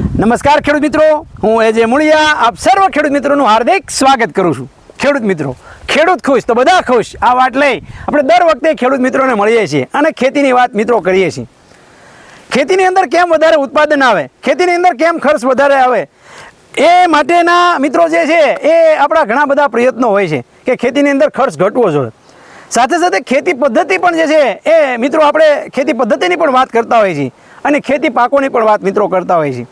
નમસ્કાર ખેડૂત મિત્રો. હું એજે મુળિયા, આપ સર્વ ખેડૂત મિત્રોનું હાર્દિક સ્વાગત કરું છું. ખેડૂત મિત્રો, ખેડૂત ખુશ તો બધા ખુશ. આ વાત લઈ આપણે દર વખતે ખેડૂત મિત્રોને મળીએ છીએ અને ખેતીની વાત મિત્રો કરીએ છીએ. ખેતીની અંદર કેમ વધારે ઉત્પાદન આવે? ખેતીની અંદર કેમ ખર્ચ વધારે આવે? એ માટેના મિત્રો જે છે, એ આપણા ઘણા બધા પ્રયત્નો હોય છે કે ખેતીની અંદર ખર્ચ ઘટવો જોઈએ. સાથે સાથે ખેતી પદ્ધતિ પણ જે છે, એ મિત્રો આપણે ખેતી પદ્ધતિની પણ વાત કરતા હોઈએ છીએ અને ખેતી પાકોની પણ વાત મિત્રો કરતા હોઈએ છીએ.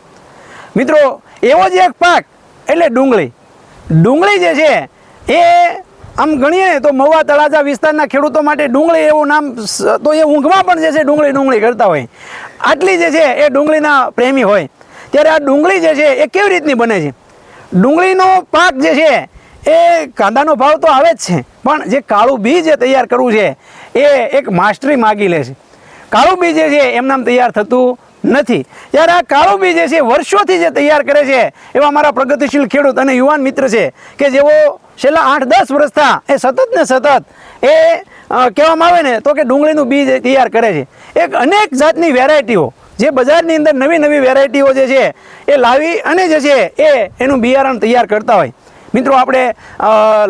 મિત્રો, એવો જ એક પાક, એટલે ડુંગળી. ડુંગળી જે છે, એ આમ ગણીએ તો મવા તળાજા વિસ્તારના ખેડૂતો માટે ડુંગળી એવું નામ તો એ ઊંઘમાં પણ જે છે ડુંગળી ડુંગળી કરતા હોય. આટલી જે છે, એ ડુંગળીના પ્રેમી હોય. ત્યારે આ ડુંગળી જે છે, એ કેવી રીતની બને છે? ડુંગળીનો પાક જે છે, એ કાંદાનો ભાવ તો આવે જ છે, પણ જે કાળું બી જે તૈયાર કરવું છે, એ એક માસ્ટરી માગી લે છે. કાળું બી જે છે એમનામ તૈયાર થતું નથી. ત્યારે આ કાળો બી જે છે વર્ષોથી જે તૈયાર કરે છે, એવા મારા પ્રગતિશીલ ખેડૂત અને યુવાન મિત્ર છે, કે જેઓ છેલ્લા આઠ દસ વર્ષથી એ સતત ને સતત એ કહેવામાં આવે ને, તો કે ડુંગળીનું બીજ તૈયાર કરે છે. એક અનેક જાતની વેરાયટીઓ, જે બજારની અંદર નવી નવી વેરાયટીઓ જે છે, એ લાવી અને જે છે, એ એનું બિયારણ તૈયાર કરતા હોય. મિત્રો, આપણે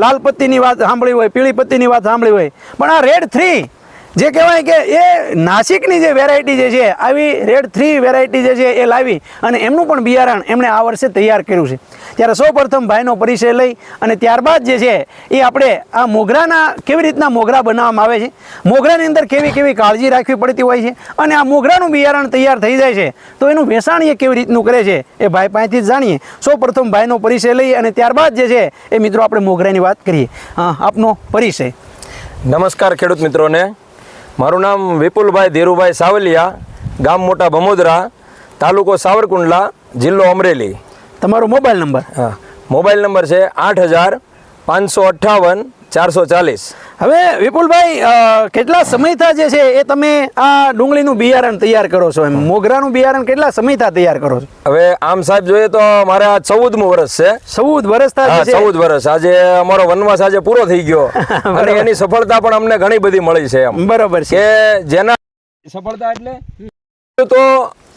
લાલ પત્તીની વાત સાંભળી હોય, પીળી પત્તીની વાત સાંભળી હોય, પણ આ રેડ થ્રી જે કહેવાય કે એ નાસિકની જે વેરાયટી જે છે, આવી રેડ થ્રી વેરાયટી જે છે, એ લાવી અને એમનું પણ બિયારણ એમણે આ વર્ષે તૈયાર કર્યું છે. ત્યારે સૌ પ્રથમ ભાઈનો પરિચય લઈ અને ત્યારબાદ જે છે, એ આપણે આ મોગરાના કેવી રીતના મોગરા બનાવવામાં આવે છે? મોગરાની અંદર કેવી કેવી કાળજી રાખવી પડતી હોય છે? અને આ મોગરાનું બિયારણ તૈયાર થઈ જાય છે, તો એનું વેચાણ એ કેવી રીતનું કરે છે, એ ભાઈ પાસેથી જ જાણીએ. સૌ પ્રથમ ભાઈનો પરિચય લઈ અને ત્યારબાદ જે છે, એ મિત્રો આપણે મોગરાની વાત કરીએ. આપનો પરિચય. નમસ્કાર ખેડૂત મિત્રોને. મારું નામ વિપુલભાઈ ધીરુભાઈ સાવલિયા ગામ મોટા ભમોદરા તાલુકો સાવરકુંડલા જિલ્લો અમરેલી. તમારો મોબાઈલ નંબર? હા મોબાઈલ નંબર છે આઠ હજાર પાંચસો અઠ્ઠાવન ચારસો ચાલીસ. હવે વિપુલભાઈ કેટલા સમયથી જે છે એ તમે આ ડુંગળીનું બિયારણ તૈયાર કરો છો એમ? મોગરાનું બિયારણ કેટલા સમયથી તૈયાર કરો છો? હવે આમ સાહેબ જોઈએ તો મારે આ ચૌદમું વર્ષ છે. ચૌદ વર્ષ ચૌદ વર્ષ. આજે અમારો વનવાસ આજે પૂરો થઈ ગયો. અને એની સફળતા પણ અમને ઘણી બધી મળી છે એમ. બરોબર છે. કે જેના સફળતા એટલે તો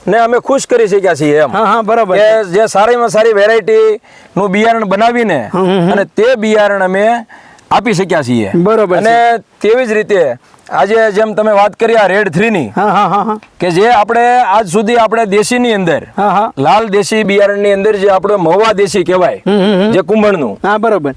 ને અમે ખુશ કરી શક્યા છીએ એમ. હા હા બરોબર કે જે સારીમાં સારી વેરાયટી નું બિયારણ બનાવીને અને તે બિયારણ અમે આપી શક્યા છીએ. બરોબર અને તેવી જ રીતે આજે જેમ તમે વાત કરી આ રેડ થ્રી ની હા હા હા હા. કે જે આપણે આજ સુધી આપણે દેશીની અંદર હા હા. લાલ દેશી બિયારણની અંદર જે આપણે મહુવા દેશી કહેવાય જે કુંભણનું હા બરોબર.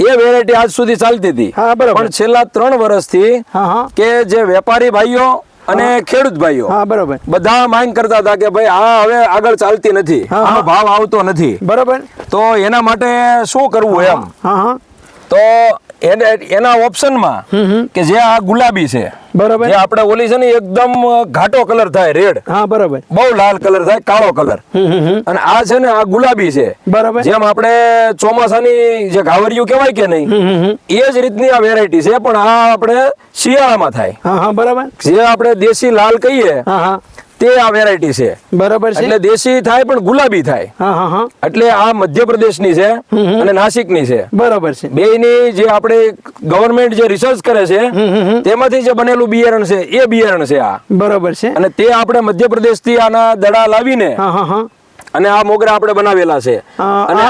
એ વેરાયટી આજ સુધી ચાલતી હતી. હા, બરોબર. પણ છેલ્લા ત્રણ વર્ષથી હા હા. કે જે વેપારી ભાઈઓ અને ખેડૂત ભાઈઓ હા બરોબર. બધા માંગ કરતા હતા કે ભાઈ આ હવે આગળ ચાલતી નથી હા, આનો ભાવ આવતો નથી. બરોબર. તો એના માટે શું કરવું એમ? હા હા. તો એને ઓપ્શનમાં કે જે આ ગુલાબી છે બરાબર. આપણે ઓલી છે ને એકદમ ઘાટો કલર થાય રેડ હા બરાબર. બહુ લાલ કલર થાય કાળો કલર અને આ છે ને આ ગુલાબી છે. બરાબર. જેમ આપણે ચોમાસાની જે ઘાવરિયું કહેવાય કે નહીં એ જ રીતની આ વેરાયટી છે પણ આ આપણે શિયાળામાં થાય. હા હા બરાબર. જે આપણે દેશી લાલ કહીએ હા હા. તે આ વેરાયટી છે. બરાબર છે. એટલે દેશી થાય પણ ગુલાબી થાય. એટલે આ મધ્યપ્રદેશની છે અને નાસિકની છે. બરોબર છે. બેયની જે આપણે ગવર્મેન્ટ જે રિસર્ચ કરે છે તેમાંથી જે બનેલું બિયારણ છે એ બિયારણ છે આ. બરોબર છે. અને તે આપણે મધ્યપ્રદેશથી આના દડા લાવીને અને આ મોગરા આપણે બનાવેલા છે. અને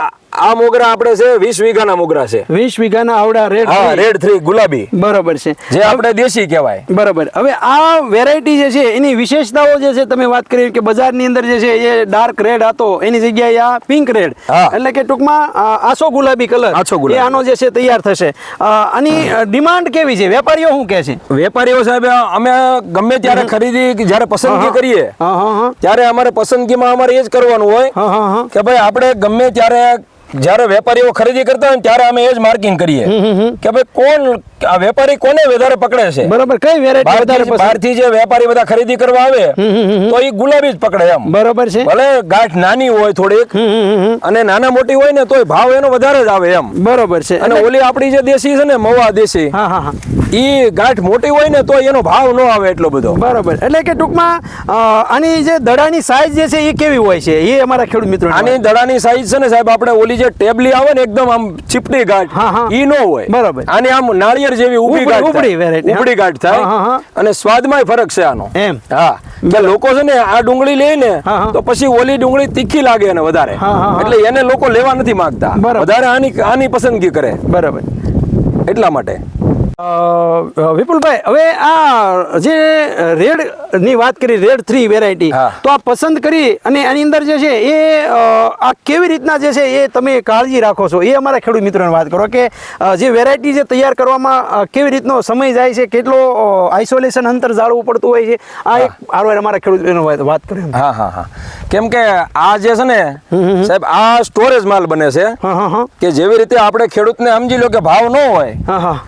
આ મોગરા આપણે છે વીસ વીઘાના મોગરા છે. વીસ વીઘાના આવડા રેડ હા રેડ થ્રી ગુલાબી. બરોબર છે. જે આપણે દેશી કહેવાય. બરોબર. હવે આ વેરાયટી જે છે એની વિશેષતાઓ જે છે તમે વાત કરી કે બજારની અંદર જે છે એ ડાર્ક રેડ હતો એની જગ્યાએ આ પિંક રેડ એટલે કે ટૂંકમાં આછો ગુલાબી કલર આછો ગુલાબી. એ આનો જે છે તૈયાર થશે. આની ડિમાન્ડ કેવી છે? વેપારીઓ શું કહે છે? વેપારીઓ સાહેબ અમે ગમે ત્યારે ખરીદી જ્યારે પસંદગી કરીએ ત્યારે અમારે પસંદગીમાં અમારે એ જ કરવાનું હોય હા હા હા. કે ભાઈ આપણે ગમે ત્યારે જ્યારે વેપારીઓ ખરીદી કરતા હોય ત્યારે અમે એ જ માર્કિંગ કરીએ. કે ભાઈ કોણ આ વેપારી કોને વધારે પકડે છે? બરાબર કઈ વેરાયટી વધારે બહારથી જે વેપારી બધા ખરીદી કરવા આવે તો એ ગુલાબી જ પકડે એમ. બરોબર છે. ભલે ગાંઠ નાની હોય થોડીક અને નાના મોટી હોય ને તોય ભાવ એનો વધારે જ આવે એમ. બરોબર છે. અને ઓલી આપણી જે દેશી છે ને મવા દેશી હા હા ઈ ગાંઠ મોટી હોય ને તો એનો ભાવ ન આવે એટલો બધો. બરોબર. એટલે કે ટૂંકમાં આની જે દડાની સાઈઝ જે છે એ કેવી હોય છે? એ અમારા ખેડૂત મિત્રો આની દડાની સાઈઝ છે ને સાહેબ આપણે ઓલી જે ટેબલી આવે ને એકદમ આમ ચીપટી. ગાંઠ ઈ ન હોય. બરોબર. આની આમ નાળિયેર પિયર જેવી ગાંઠ ઉપડી થાય. variety, ગાંઠ થાય. અને સ્વાદમાં ફરક છે આનો. એમ. હા. એટલે લોકો છે ને આ ડુંગળી લે ને. તો પછી ઓલી ડુંગળી તીખી લાગે એને વધારે. એટલે એને લોકો લેવા નથી માંગતા. વધારે આની આની પસંદગી કરે. બરાબર. એટલા માટે. વિપુલભાઈ હવે આ જે રેડની વાત કરી રેડ થ્રી વેરાયટી તો આ પસંદ કરી અને એની અંદર જે છે એ આ કેવી રીતના જે છે એ તમે કાળજી રાખો છો? એ અમારા ખેડૂત મિત્રોને વાત કરો કે જે વેરાયટી જે તૈયાર કરવામાં કેવી રીતનો સમય જાય છે કેટલો આઇસોલેશન અંતર જાળવવું પડતું હોય છે આ એક આરો અમારા ખેડૂત વાત કરો હા હા હા. કેમ કે આ જે છે ને સાહેબ આ સ્ટોરેજ માલ બને છે. કે જેવી રીતે આપણે ખેડૂતને સમજી લો કે ભાવ ન હોય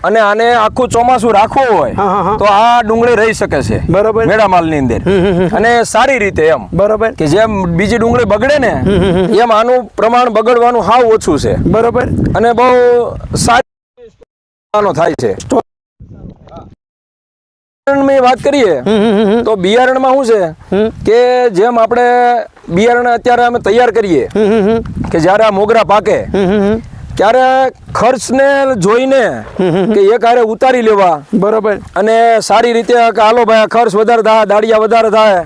અને આને આખું ચોમાસું રાખવું હોય. તો આ ડુંગળી રહી શકે છે બરોબર. મેળા માલની અંદર. અને સારી રીતે એમ. બરોબર. કે જેમ બીજી ડુંગળી બગડે ને એમ આનું પ્રમાણ બગડવાનું હાવ ઓછું છે. બરોબર. અને બહુ સારી થાય છે. બિયારણની વાત કરીએ. તો બિયારણમાં શું છે કે જેમ આપણે બિયારણ અત્યારે અમે તૈયાર કરીએ. કે જ્યારે આ મોગરા પાકે. ત્યારે ખર્ચને જોઈને કે એક હારે ઉતારી લેવા બરોબર અને સારી રીતે કે હાલો ભાઈ ખર્ચ વધારે થાય દાડિયા વધારે થાય.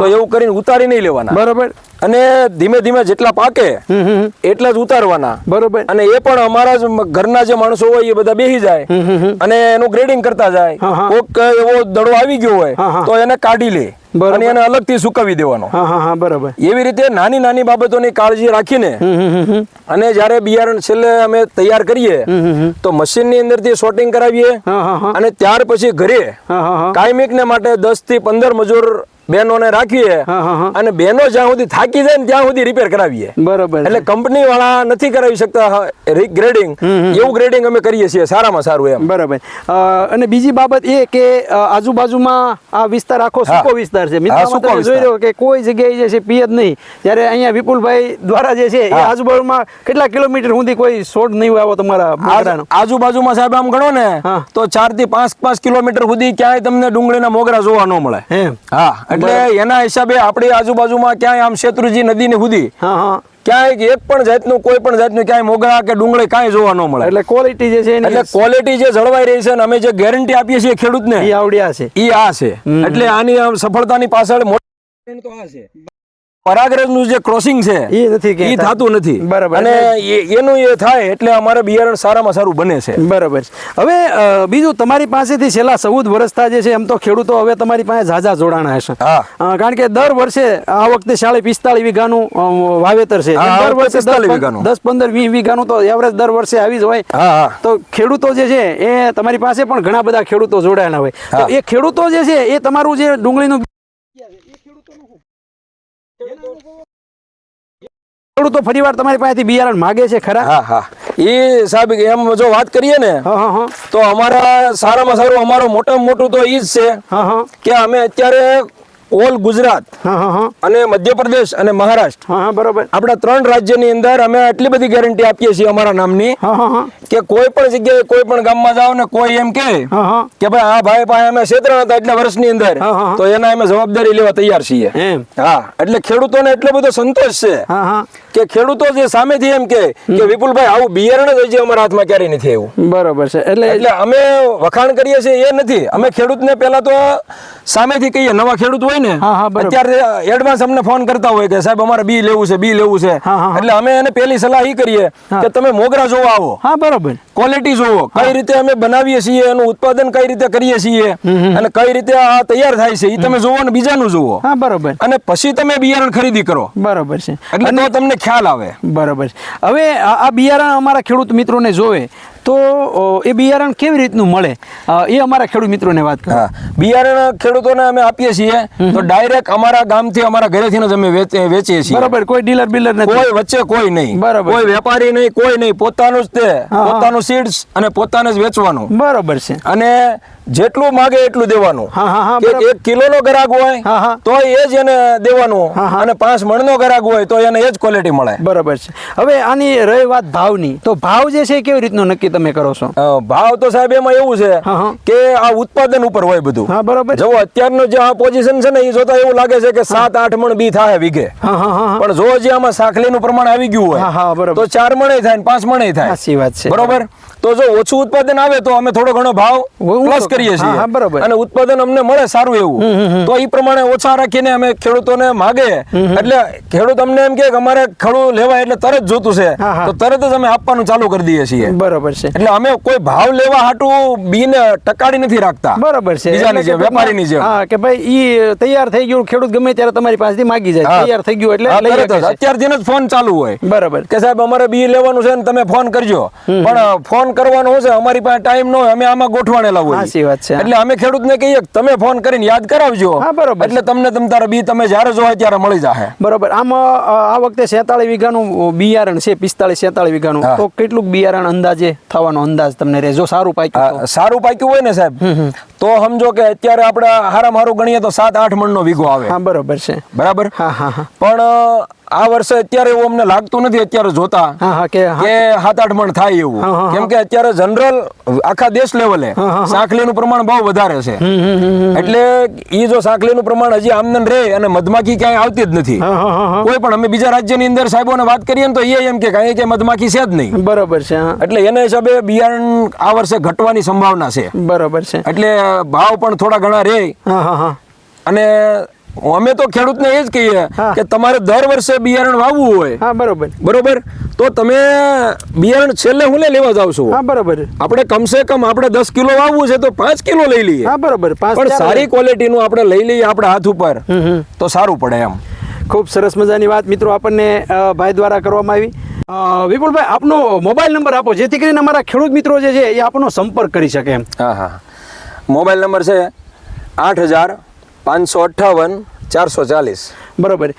તો એવું કરીને ઉતારી નહીં લેવાના બરોબર અને ધીમે ધીમે જેટલા પાકે. એટલા જ ઉતારવાના. બરોબર. અને એ પણ અમારા જ ઘરના જે માણસો હોય એ બધા બેસી જાય. અને એનું ગ્રેડિંગ કરતા જાય. કોક એવો દડો આવી ગયો હોય તો એને કાઢી લે. અને એને અલગથી સુકાવી દેવાનો. બરોબર. એવી રીતે નાની નાની બાબતોની કાળજી રાખીને. અને જ્યારે બિયારણ છેલ્લે અમે તૈયાર કરીએ તો મશીનની મશીનની અંદરથી સોર્ટિંગ કરાવીએ. અને ત્યાર પછી ઘરે કાયમિક હા માટે દસથી પંદર મજૂર બહેનોને રાખીએ. અને બહેનો જ્યાં સુધી થાકી જાય ને ત્યાં સુધી રિપેર કરાવીએ. બરોબર. એટલે કંપની વાળા નથી કરાવી શકતા ગ્રેડિંગ એવું ગ્રેડિંગ અમે કરીએ છીએ સારામાં સારું એમ. બરાબર. અને બીજી બાબત એ કે આજુબાજુમાં આ વિસ્તાર આખો. સૂકો વિસ્તાર છે. તમે જોઈ રહ્યો કે કોઈ જગ્યાએ જે છે પિયત નહીં. જ્યારે અહીંયા વિપુલભાઈ દ્વારા જે છે એ આજુબાજુમાં કેટલા કિલોમીટર સુધી કોઈ શોર્ટ નહીં આવો તમારા આજુબાજુમાં સાહેબ આમ ગણો ને તો ચારથી પાંચ પાંચ કિલોમીટર સુધી ક્યાંય તમને ડુંગળીના મોગરા જોવા ન મળે. હા એટલે એના હિસાબે આપણી આજુબાજુમાં ક્યાંય આમ શેત્રુજી નદીની સુધી હા હા. ક્યાંય એક પણ જાતનું કોઈ પણ જાતનું ક્યાંય મોગરા કે ડુંગળી કાંઈ જોવા ન મળે. એટલે ક્વોલિટી જે છે એટલે ક્વોલિટી જે જળવાઈ રહી છે અને અમે જે ગેરંટી આપીએ છીએ ખેડૂતને એ આવડ્યા છે. એ આ છે. એટલે આની સફળતાની પાછળ મોટી તો આ છે. પરાગરજનું જે ક્રોસિંગ છે એ નથી એ થતું નથી. બરાબર. અને એનું એ થાય એટલે અમારે બિયારણ સારામાં સારું બને છે. બરાબર હવે બીજું તમારી પાસેથી છેલ્લા ચૌદ વર્ષતા જે છે એમ તો ખેડૂતો હવે તમારી પાસે ઝાઝા જોડાણા હશે. કારણ કે દર વર્ષે આ વખતે સાડી પિસ્તાળીસ વીઘાનું વાવેતર છે. દર વર્ષે 45 વીઘાનું. દસ પંદર વીસ વીઘાનું તો એવરેજ દર વર્ષે આવી જ હોય. તો ખેડૂતો જે છે એ તમારી પાસે પણ ઘણા બધા ખેડૂતો જોડાયેલા હોય. તો એ ખેડૂતો જે છે એ તમારું જે ડુંગળીનું ખેડૂતો ફરીવાર તમારી પાસેથી બિયારણ માગે છે ખરા? હા હા. એ સાહેબ એમ જો વાત કરીએ ને હા હા હા. તો અમારા સારામાં સારું અમારો મોટામાં મોટું તો એ જ છે હા હા. કે અમે અત્યારે ઓલ ગુજરાત અને મધ્યપ્રદેશ અને મહારાષ્ટ્ર. હા બરોબર. આપણા ત્રણ રાજ્યની અંદર અમે આટલી બધી ગેરંટી આપીએ છીએ અમારા નામની કે કોઈ પણ જગ્યાએ કોઈ પણ ગામમાં જાઓ ને કોઈ એમ હા કે ભાઈ આ ભાઈ પાસે અમે ક્ષેત્ર હતા એટલા વર્ષની અંદર. તો એના અમે જવાબદારી લેવા તૈયાર છીએ. હા એટલે ખેડૂતોને એટલો બધો સંતોષ છે. હા હા. કે ખેડૂતો જે સામેથી એમ કે કે વિપુલભાઈ આવું બિયારણ જ હજી અમારા હાથમાં ક્યારેય નથી આવ્યું. બરોબર છે એટલે એટલે અમે વખાણ કરીએ છીએ એ નથી. અમે ખેડૂતને પહેલા તો સામેથી કહીએ નવા ખેડૂત હોય ને. અત્યારે એડવાન્સ અમને ફોન કરતા હોય કે સાહેબ અમારે બી લેવું છે બી લેવું છે. એટલે અમે એને પહેલી સલાહ એ કરીએ કે તમે મોગરા જોવા આવો. હા બરોબર. ક્વોલિટી જોવો. કઈ રીતે અમે બનાવીએ છીએ એનું ઉત્પાદન કઈ રીતે કરીએ છીએ અને કઈ રીતે આ તૈયાર થાય છે એ તમે જોવો ને બીજાનું જોવો. હા બરોબર. અને પછી તમે બિયારણ ખરીદી કરો. બરોબર છે. એટલે તમને ખ્યાલ આવે. બરોબર. હવે આ બિયારણ અમારા ખેડૂત મિત્રોને જોવે. તો એ બિયારણ કેવી રીતનું મળે? એ અમારા ખેડૂત મિત્રોને વાત કરો. બિયારણ ખેડૂતોને અમે આપીએ છીએ તો ડાયરેક્ટ અમારા ગામથી અમારા ઘરેથી જ અમે વેચીએ છીએ. બરાબર કોઈ ડીલર બિલર નથી. કોઈ વચ્ચે કોઈ નહીં. બરાબર. કોઈ વેપારી નહીં કોઈ નહીં. પોતાનું જ તે પોતાનું સીડ્સ અને પોતાને જ વેચવાનું. બરોબર છે. અને જેટલું માગે એટલું દેવાનું. હા, હા, હા, કે બરાબર. એક ગ્રાહક હોય. તો એ જ એને દેવાનું. અને પાંચ મણનો ગ્રાહક હોય તો એને એ જ ક્વોલિટી મળે. બરાબર છે. હવે આની રહી વાત ભાવની. તો ભાવ જે છે કેવી રીતનો નક્કી તમે કરો છો? ભાવ તો સાહેબ એમાં એવું છે. કે આ ઉત્પાદન ઉપર હોય બધું. હા બરાબર. જો અત્યારનો જે આ પોઝિશન છે ને એ જોતા એવું લાગે છે કે સાત આઠ મણ બી થાય વીઘે. પણ જો જે આમાં સાખલીનું પ્રમાણ આવી ગયું હોય તો ચાર મણે થાય ને પાંચ મણે થાય. સાચી વાત છે. બરોબર? તો જો ઓછું ઉત્પાદન આવે તો અમે થોડો ઘણો ભાવ પ્લસ કરીએ હા, બરોબર. અને ઉત્પાદન અમને મળે સારું એવું. તો એ પ્રમાણે ઓછા રાખીને અમે ખેડૂતોને માગે. એટલે ખેડૂત અમને એમ કે અમારે ખડું લેવાય એટલે તરત જોતું છે. તો તરત જ અમે આપવાનું ચાલુ કરી દઈએ છીએ. બરાબર છે. એટલે અમે કોઈ ભાવ લેવા હાટું બીન ટકાડી નથી રાખતા. બરાબર છે. બીજાની જેમ વેપારીની જેમ. હા કે ભાઈ ઈ તૈયાર થઈ ગયું ખેડૂત ગમે ત્યારે તમારી પાસેથી માગી જાય. તૈયાર થઈ ગયું એટલે લઈ શકે અત્યારથી જ ફોન ચાલુ હોય. બરાબર. કે સાહેબ અમારે બી લેવાનું છે ને તમે ફોન કરજો. પણ ફોન કરવાનો છે અમારી પાસે ટાઈમ ન હોય અમે આમાં ગોઠવાણેલા હોય. સાચી વાત છે. એટલે અમે ખેડૂતને કહીએ કે તમે ફોન કરીને યાદ કરાવજો. હા, બરોબર એટલે તમને તમ તારા બી તમે જ્યારે જોવાય ત્યારે મળી જશે બરાબર. આમાં આ વખતે સેતાળીસ વીઘાનું બિયારણ છે પિસ્તાળીસ સેતાળીસ વીઘાનું. તો કેટલું બિયારણ અંદાજે? થવાનો અંદાજ તમને રહે જો સારું પાક્યું સારું પાક્યું હોય ને સાહેબ તો સમજો કે અત્યારે આપણે હારામાં હારું ગણીએ તો સાત આઠ મણનો વીઘો આવે. હા બરાબર છે. બરાબર? હા હા હા. પણ આ વર્ષે અત્યારે એવું અમને લાગતું નથી અત્યારે જોતા કે સાત આઠ મણ થાય એવું. કેમ કે અત્યારે જનરલ આખા દેશ લેવલે સાંકલીનું પ્રમાણ બહુ વધારે છે. એટલે ઈ જો સાંકલીનું પ્રમાણ હજી આમદન રહે અને મધમાખી ક્યાંય આવતી જ નથી. કોઈ પણ અમે બીજા રાજ્યની અંદર સાહેબોને વાત કરીએ ને તો એ એમ કે કાંઈ કે મધમાખી છે જ નહીં. બરોબર છે એટલે એના હિસાબે બિયારણ આ વર્ષે ઘટવાની સંભાવના છે. બરોબર છે. એટલે ભાવ પણ થોડા ઘણા રહે અને અમે તો ખેડૂતને એ જ કહીએ. કે તમારે દર વર્ષે બિયારણ વાવવું હોય. હા બરોબર. બરોબર? તો તમે બિયારણ છેલ્લે હું લેવા જાવ છો. હા બરોબર. આપણે કમસે કમ આપણે દસ કિલો વાવવું છે તો પાંચ કિલો લઈ લઈએ. હા બરોબર. પણ સારી ક્વોલિટીનું આપણે લઈ લઈએ આપણા હાથ ઉપર તો સારું પડે એમ. ખૂબ સરસ મજાની વાત મિત્રો આપણને ભાઈ દ્વારા કરવામાં આવી. વિપુલભાઈ આપનો મોબાઈલ નંબર આપો જેથી કરીને અમારા ખેડૂત મિત્રો જે છે એ આપનો સંપર્ક કરી શકે એમ. હા હા. મોબાઈલ નંબર છે આઠ હજાર પાંચસો અઠ્ઠાવન ચારસો ચાલીસ. બરોબર.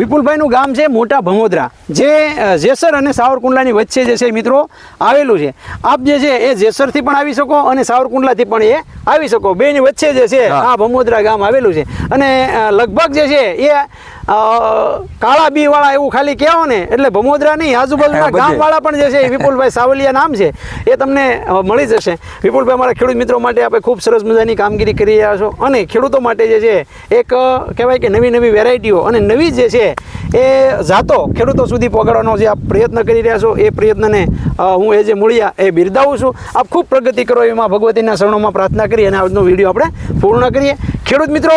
વિપુલભાઈનું ગામ છે મોટા ભમોદરા. જે જેસર અને સાવરકુંડલાની વચ્ચે જે છે મિત્રો આવેલું છે. આપ જે છે એ જેસરથી પણ આવી શકો અને સાવરકુંડલાથી પણ એ આવી શકો. બેની વચ્ચે જે છે આ ભમોદરા ગામ આવેલું છે. અને લગભગ જે છે એ કાળા બી વાળા એવું ખાલી કહેવો ને એટલે ભમોદરા નહીં આજુબાજુના ગામવાળા ગામ વાળા પણ જે છે એ વિપુલભાઈ સાવલિયા નામ છે એ તમને મળી જશે. વિપુલભાઈ અમારા ખેડૂત મિત્રો માટે આપણે ખૂબ સરસ મજાની કામગીરી કરી રહ્યા છો અને ખેડૂતો માટે જે છે એક કહેવાય કે નવી નવી વેરાયટીઓ અને નવી જે છે એ જાતો ખેડૂતો સુધી પહોંચાડવાનો જે આપ પ્રયત્ન કરી રહ્યા છો એ પ્રયત્નને હું એ જે મૂળિયા એ બિરદાવું છું. આપ ખૂબ પ્રગતિ કરો એમાં ભગવતીના શરણોમાં પ્રાર્થના કરી અને આજનો વીડિયો આપણે પૂર્ણ કરીએ. ખેડૂત મિત્રો